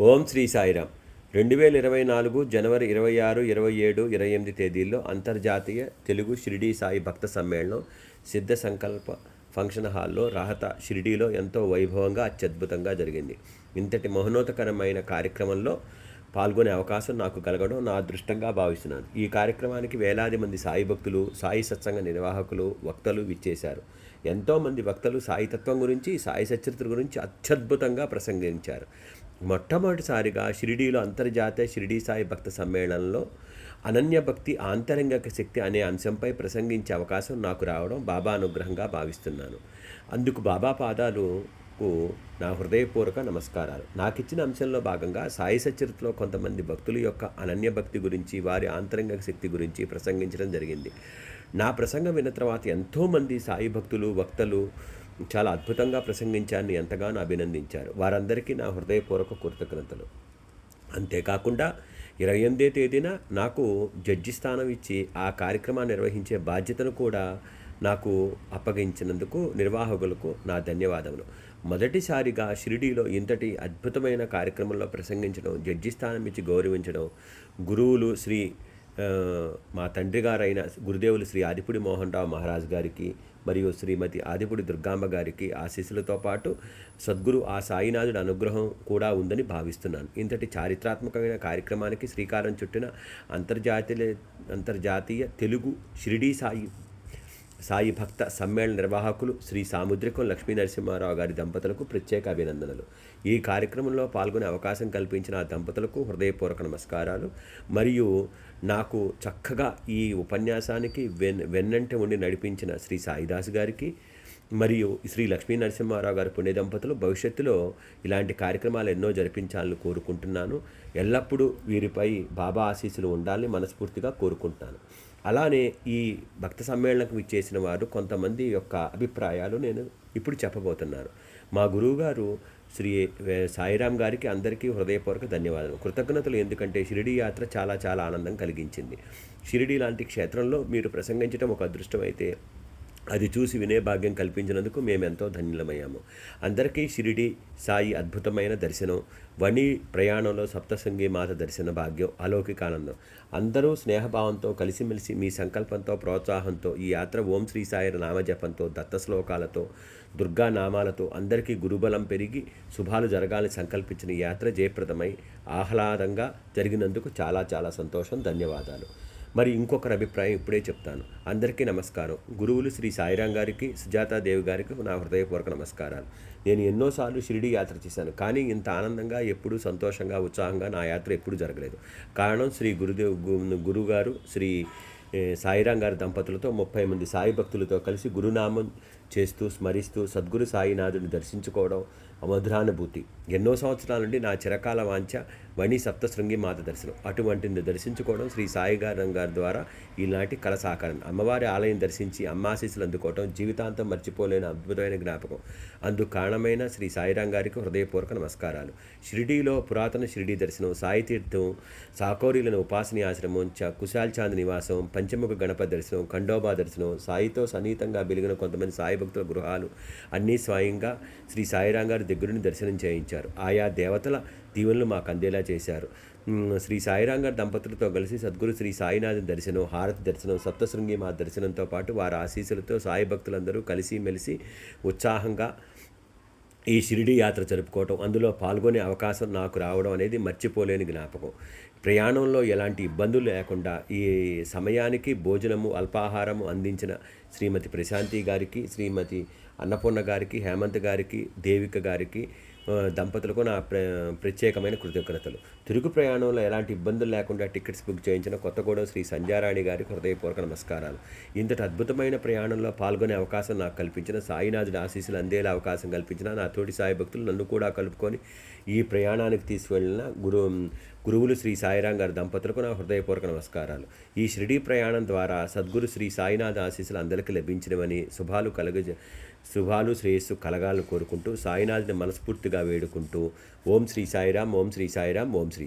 ఓం శ్రీ సాయిరామ్. రెండు వేల ఇరవై నాలుగు జనవరి ఇరవై ఆరు ఇరవై ఏడు ఇరవై ఎనిమిది తేదీల్లో అంతర్జాతీయ తెలుగు షిరిడీ సాయి భక్త సమ్మేళనం సిద్ధ సంకల్ప ఫంక్షన్ హాల్లో రాహత షిరిడీలో ఎంతో వైభవంగా అత్యద్భుతంగా జరిగింది. ఇంతటి మహోన్నతకరమైన కార్యక్రమంలో పాల్గొనే అవకాశం నాకు కలగడం నా అదృష్టంగా భావిస్తున్నాను. ఈ కార్యక్రమానికి వేలాది మంది సాయి భక్తులు సాయి సత్సంగ నిర్వాహకులు వక్తలు విచ్చేశారు. ఎంతోమంది వక్తలు సాయి తత్వం గురించి సాయి సచరిత్ర గురించి అత్యద్భుతంగా ప్రసంగించారు. మొట్టమొదటిసారిగా షిరిడీలో అంతర్జాతీయ షిరిడీ సాయి భక్త సమ్మేళనంలో అనన్య భక్తి ఆంతరంగిక శక్తి అనే అంశంపై ప్రసంగించే అవకాశం నాకు రావడం బాబా అనుగ్రహంగా భావిస్తున్నాను. అందుకు బాబా పాదాలకు నా హృదయపూర్వక నమస్కారాలు. నాకు ఇచ్చిన అంశంలో భాగంగా సాయి సచరిత్రలో కొంతమంది భక్తుల యొక్క అనన్య భక్తి గురించి వారి ఆంతరంగిక శక్తి గురించి ప్రసంగించడం జరిగింది. నా ప్రసంగం విన్న తర్వాత ఎంతోమంది సాయి భక్తులు వక్తలు చాలా అద్భుతంగా ప్రసంగించాన్ని ఎంతగానో అభినందించారు. వారందరికీ నా హృదయపూర్వక కృతజ్ఞతలు. అంతేకాకుండా ఇరవై ఎనిమిదే తేదీన నాకు జడ్జి స్థానం ఇచ్చి ఆ కార్యక్రమాన్ని నిర్వహించే బాధ్యతను కూడా నాకు అప్పగించినందుకు నిర్వాహకులకు నా ధన్యవాదములు. మొదటిసారిగా షిరిడీలో ఇంతటి అద్భుతమైన కార్యక్రమంలో ప్రసంగించడం జడ్జి స్థానం ఇచ్చి గౌరవించడం గురువులు శ్రీ మా తండ్రి గారైన గురుదేవులు శ్రీ ఆదిపుడి మోహన్ రావు మహారాజ్ గారికి మరియు శ్రీమతి ఆదిపుడి దుర్గాంబ గారికి ఆశీస్సులతో పాటు సద్గురు ఆ సాయినాథుడి అనుగ్రహం కూడా ఉందని భావిస్తున్నాను. ఇంతటి చారిత్రాత్మకమైన కార్యక్రమానికి శ్రీకారం చుట్టిన అంతర్జాతీయ అంతర్జాతీయ తెలుగు షిరిడీ సాయి సాయి భక్త సమ్మేళన నిర్వాహకులు శ్రీ సాముద్రికం లక్ష్మీ నరసింహారావు గారి దంపతులకు ప్రత్యేక అభినందనలు. ఈ కార్యక్రమంలో పాల్గొనే అవకాశం కల్పించిన ఆ దంపతులకు హృదయపూర్వక నమస్కారాలు. మరియు నాకు చక్కగా ఈ ఉపన్యాసానికి వెన్ వెన్నంటి ఉండి నడిపించిన శ్రీ సాయిదాస్ గారికి మరియు శ్రీ లక్ష్మీ నరసింహారావు గారి పుణ్య దంపతులు భవిష్యత్తులో ఇలాంటి కార్యక్రమాలు ఎన్నో జరిపించాలని కోరుకుంటున్నాను. ఎల్లప్పుడూ వీరిపై బాబా ఆశీస్సులు ఉండాలని మనస్ఫూర్తిగా కోరుకుంటున్నాను. అలానే ఈ భక్త సమ్మేళనకు విచ్చేసిన వారు కొంతమంది యొక్క అభిప్రాయాలు నేను ఇప్పుడు చెప్పబోతున్నాను. మా గురువుగారు శ్రీ సాయిరామ్ గారికి అందరికీ హృదయపూర్వక ధన్యవాదాలు కృతజ్ఞతలు ఎందుకంటే షిరిడి యాత్ర చాలా చాలా ఆనందం కలిగించింది. షిరిడి లాంటి క్షేత్రంలో మీరు ప్రసంగించడం ఒక అదృష్టం అయితే అది చూసి వినే భాగ్యం కల్పించినందుకు మేమెంతో ధన్యులమయ్యాము. అందరికీ షిరిడి సాయి అద్భుతమైన దర్శనం వణి ప్రయాణంలో సప్తసంగి మాత దర్శన భాగ్యం అలౌకిక ఆనందం అందరూ స్నేహభావంతో కలిసిమెలిసి మీ సంకల్పంతో ప్రోత్సాహంతో ఈ యాత్ర ఓం శ్రీ సాయి నామజపంతో దత్త శ్లోకాలతో దుర్గా నామాలతో అందరికీ గురుబలం పెరిగి శుభాలు జరగాలని సంకల్పించిన ఈ యాత్ర జయప్రదమై ఆహ్లాదంగా జరిగినందుకు చాలా చాలా సంతోషం ధన్యవాదాలు. మరి ఇంకొకరి అభిప్రాయం ఇప్పుడే చెప్తాను. అందరికీ నమస్కారం. గురువులు శ్రీ సాయిరాం గారికి సుజాతాదేవి గారికి నా హృదయపూర్వక నమస్కారాలు. నేను ఎన్నోసార్లు షిరిడి యాత్ర చేశాను. కానీ ఇంత ఆనందంగా ఎప్పుడూ సంతోషంగా ఉత్సాహంగా నా యాత్ర ఎప్పుడూ జరగలేదు. కారణం శ్రీ గురుదేవ్ గురుగారు శ్రీ సాయిరాం గారి దంపతులతో ముప్పై మంది సాయి భక్తులతో కలిసి గురునామం చేస్తూ స్మరిస్తూ సద్గురు సాయినాథుని దర్శించుకోవడం మధురానుభూతి ఎన్నో సంవత్సరాల నుండి నా చిరకాల వాంఛ వణి సప్తశృంగి మాత దర్శనం. అటువంటిది దర్శించుకోవడం శ్రీ సాయిగారం గారి ద్వారా ఈనాటి కళ సాకారం. అమ్మవారి ఆలయం దర్శించి అమ్మాశీస్సులు అందుకోవడం జీవితాంతం మర్చిపోలేని అద్భుతమైన జ్ఞాపకం. అందుకు కారణమైన శ్రీ సాయిరాం గారికి హృదయపూర్వక నమస్కారాలు. షిరిడీలో పురాతన షిరిడీ దర్శనం సాయితీర్థం తీర్థం ఉపాసనీ ఆశ్రమం చ కుశాల్ చాంద్ నివాసం పంచముఖ గణపతి దర్శనం ఖండోబా దర్శనం సాయితో సన్నిహితంగా వెలిగిన కొంతమంది సాయి భక్తుల గృహాలు అన్నీ స్వయంగా శ్రీ సాయిరాం గారి దగ్గరుండి దర్శనం చేయించారు. ఆయా దేవతల దీవెనలు మాకు అందేలా చేశారు. శ్రీ సాయిరాం గారి దంపతులతో కలిసి సద్గురు శ్రీ సాయినాథన్ దర్శనం హారతి దర్శనం సప్తశృంగి మా దర్శనంతో పాటు వారి ఆశీస్సులతో సాయి భక్తులందరూ కలిసి మెలిసి ఉత్సాహంగా ఈ షిరిడి యాత్ర జరుపుకోవటం. అందులో పాల్గొనే అవకాశం నాకు రావడం అనేది మర్చిపోలేని జ్ఞాపకం. ప్రయాణంలో ఎలాంటి ఇబ్బందులు లేకుండా ఈ సమయానికి భోజనము అల్పాహారము అందించిన శ్రీమతి ప్రశాంతి గారికి శ్రీమతి అన్నపూర్ణ గారికి హేమంత్ గారికి దేవిక గారికి దంపతులకు నా ప్ర ప్రత్యేకమైన కృతజ్ఞతలు. తిరుగు ప్రయాణంలో ఎలాంటి ఇబ్బందులు లేకుండా టికెట్స్ బుక్ చేయించిన కొత్తగూడెం శ్రీ సంధ్యారాణి గారికి హృదయపూర్వక నమస్కారాలు. ఇంతటి అద్భుతమైన ప్రయాణంలో పాల్గొనే అవకాశం నాకు కల్పించిన సాయినాథుడి ఆశీస్సులు అందేలా అవకాశం కల్పించిన నా తోటి సాయి భక్తులు నన్ను కూడా కలుపుకొని ఈ ప్రయాణానికి తీసుకువెళ్ళిన గురు గురువులు శ్రీ సాయిరాం గారి దంపతులకు నా హృదయపూర్వక నమస్కారాలు. ఈ షిరిడీ ప్రయాణం ద్వారా సద్గురు శ్రీ సాయినాథ్ ఆశీస్సులు అందరికీ లభించినవని శుభాలు కలగ శుభాలు శ్రేయస్సు కలగాలని కోరుకుంటూ సాయినాథ్ని మనస్ఫూర్తిగా వేడుకుంటూ ఓం శ్రీ సాయిరాం ఓం శ్రీ సాయిరాం ఓం శ్రీ